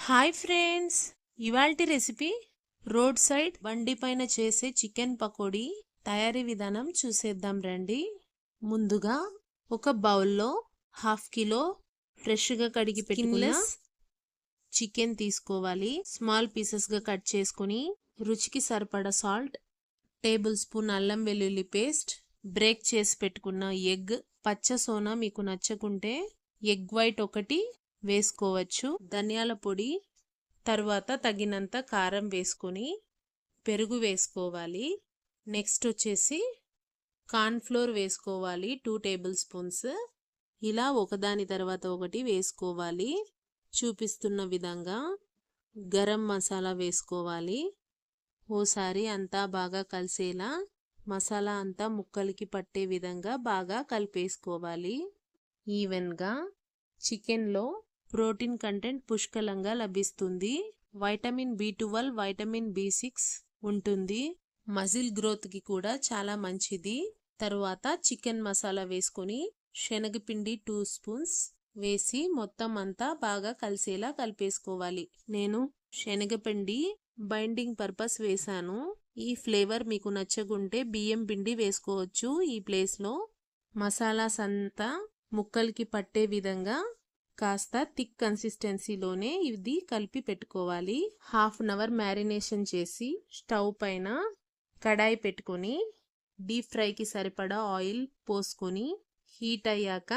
Hi friends ఇవాల్టి recipe road side బండి పైన చేసే చికెన్ పకోడీ తయారీ విధానం చూసేద్దాం రండి. ముందుగా ఒక బౌల్లో హాఫ్ కిలో ఫ్రెష్గా కడిగి పెట్టుకున్న చికెన్ తీసుకోవాలి. స్మాల్ పీసెస్గా కట్ చేసుకుని రుచికి సరిపడా సాల్ట్ టేబుల్ స్పూన్ అల్లం వెల్లుల్లి పేస్ట్ బ్రేక్ చేసి పెట్టుకున్న ఎగ్ పచ్చ సోనా మీకు నచ్చకుంటే ఎగ్ వైట్ ఒకటి వేసుకోవచ్చు. ధనియాల పొడి తర్వాత తగినంత కారం వేసుకొని పెరుగు వేసుకోవాలి. నెక్స్ట్ వచ్చేసి కార్న్ఫ్లోర్ వేసుకోవాలి టూ టేబుల్ స్పూన్స్. ఇలా ఒకదాని తర్వాత ఒకటి వేసుకోవాలి. చూపిస్తున్న విధంగా గరం మసాలా వేసుకోవాలి. ఓసారి అంతా బాగా కలిసేలా మసాలా అంతా ముక్కలకి పట్టే విధంగా బాగా కలిపేసుకోవాలి. ఈవెన్గా చికెన్లో ప్రోటీన్ కంటెంట్ పుష్కలంగా లభిస్తుంది. Vitamin B twelve vitamin B six ఉంటుంది. మజిల్ గ్రోత్కి కూడా చాలా మంచిది. తరువాత చికెన్ మసాలా వేసుకొని శనగపిండి టూ స్పూన్స్ వేసి మొత్తం అంతా బాగా కలిసేలా కలిపేసుకోవాలి. నేను శనగపిండి బైండింగ్ పర్పస్ వేసాను. ఈ ఫ్లేవర్ మీకు నచ్చకుంటే బియ్యం పిండి వేసుకోవచ్చు. ఈ ప్లేస్లో మసాలాస్ అంతా ముక్కలకి పట్టే విధంగా కాస్త థిక్ కన్సిస్టెన్సీలోనే ఇది కలిపి పెట్టుకోవాలి. హాఫ్ అన్ అవర్ మ్యారినేషన్ చేసి స్టవ్ పైన కడాయి పెట్టుకొని డీప్ ఫ్రైకి సరిపడా ఆయిల్ పోసుకొని హీట్ అయ్యాక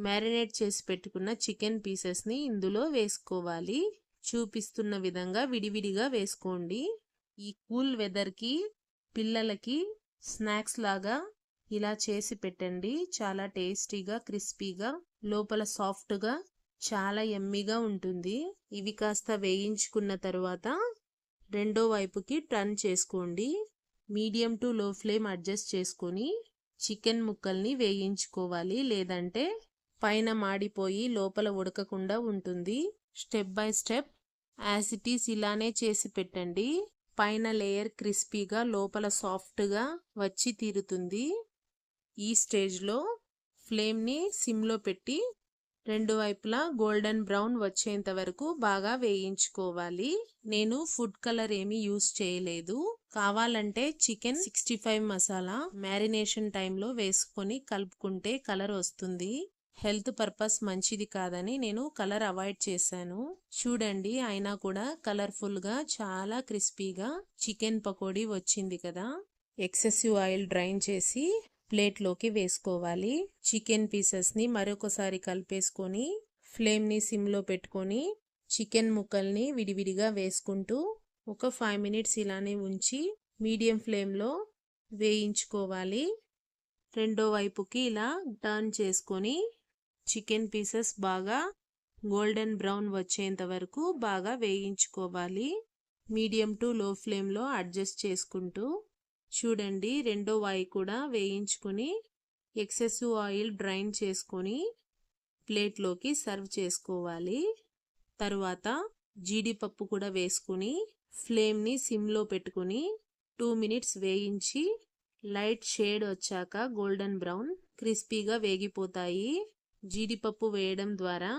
మ్యారినేట్ చేసి పెట్టుకున్న చికెన్ పీసెస్ని ఇందులో వేసుకోవాలి. చూపిస్తున్న విధంగా విడివిడిగా వేసుకోండి. ఈ కూల్ వెదర్కి పిల్లలకి స్నాక్స్ లాగా ఇలా చేసి పెట్టండి. చాలా టేస్టీగా క్రిస్పీగా లోపల సాఫ్ట్గా చాలా ఎమ్మిగా ఉంటుంది. ఇవి కాస్త వేయించుకున్న తర్వాత రెండో వైపుకి టర్న్ చేసుకోండి. Medium to low flame adjust చేసుకొని చికెన్ ముక్కల్ని వేయించుకోవాలి. లేదంటే పైన మాడిపోయి లోపల ఉడకకుండా ఉంటుంది. స్టెప్ బై స్టెప్ యాసిటీస్ ఇలానే చేసి పెట్టండి. పైన లేయర్ క్రిస్పీగా లోపల సాఫ్ట్గా వచ్చి తీరుతుంది. ఈ స్టేజ్లో ఫ్లేమ్ని సిమ్లో పెట్టి రెండు వైపులా గోల్డెన్ బ్రౌన్ వచ్చేంత వరకు బాగా వేయించుకోవాలి. నేను ఫుడ్ కలర్ ఏమీ యూస్ చేయలేదు. కావాలంటే chicken sixty five masala marination టైంలో వేసుకొని కలుపుకుంటే కలర్ వస్తుంది. హెల్త్ పర్పస్ మంచిది కాదని నేను కలర్ అవాయిడ్ చేశాను. చూడండి అయినా కూడా కలర్ఫుల్గా చాలా క్రిస్పీగా చికెన్ పకోడీ వచ్చింది కదా. ఎక్సెసివ్ ఆయిల్ డ్రైన్ చేసి ప్లేట్లోకి వేసుకోవాలి. చికెన్ పీసెస్ని మరొకసారి కలిపేసుకొని ఫ్లేమ్ని సిమ్లో పెట్టుకొని చికెన్ ముక్కల్ని విడివిడిగా వేసుకుంటూ ఒక ఫైవ్ మినిట్స్ ఇలానే ఉంచి మీడియం ఫ్లేమ్లో వేయించుకోవాలి. రెండో వైపుకి ఇలా టర్న్ చేసుకొని చికెన్ పీసెస్ బాగా గోల్డెన్ బ్రౌన్ వచ్చేంత వరకు బాగా వేయించుకోవాలి. మీడియం టు లో ఫ్లేమ్లో అడ్జస్ట్ చేసుకుంటూ చూడండి రెండో వాయి కూడా వేయించుకొని ఎక్సెసివ్ ఆయిల్ డ్రైన్ చేసుకొని ప్లేట్లోకి సర్వ్ చేసుకోవాలి. తరువాత జీడిపప్పు కూడా వేసుకుని ఫ్లేమ్ని సిమ్లో పెట్టుకుని టూ మినిట్స్ వేయించి లైట్ షేడ్ వచ్చాక గోల్డెన్ బ్రౌన్ క్రిస్పీగా వేగిపోతాయి. జీడిపప్పు వేయడం ద్వారా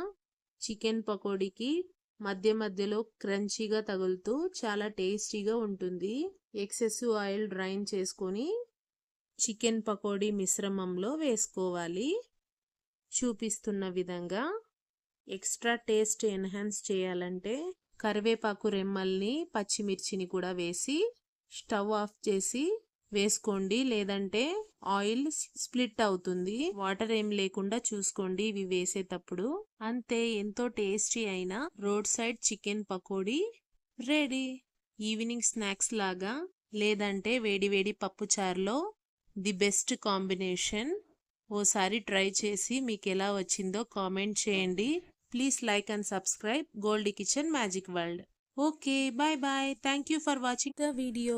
చికెన్ పకోడీకి మధ్య మధ్యలో క్రంచీగా తగులుతూ చాలా టేస్టీగా ఉంటుంది. ఎక్సెస్ ఆయిల్ డ్రైన్ చేసుకొని చికెన్ పకోడీ మిశ్రమంలో వేసుకోవాలి. చూపిస్తున్న విధంగా ఎక్స్ట్రా టేస్ట్ ఎన్హాన్స్ చేయాలంటే కరివేపాకు రెమ్మల్ని పచ్చిమిర్చిని కూడా వేసి స్టవ్ ఆఫ్ చేసి వేసుకోండి. లేదంటే ఆయిల్ స్ప్లిట్ అవుతుంది. వాటర్ ఏం లేకుండా చూసుకోండి ఇవి వేసేటప్పుడు. అంతే ఎంతో టేస్టీ అయిన road side chicken pakodi ready. Evening snacks లాగా. లేదంటే వేడివేడి పప్పు చారులో ది బెస్ట్ కాంబినేషన్. ఓసారి ట్రై చేసి మీకు ఎలా వచ్చిందో కామెంట్ చేయండి. Please like and subscribe. Gold kitchen magic world. Okay bye bye. Thank you for watching the video.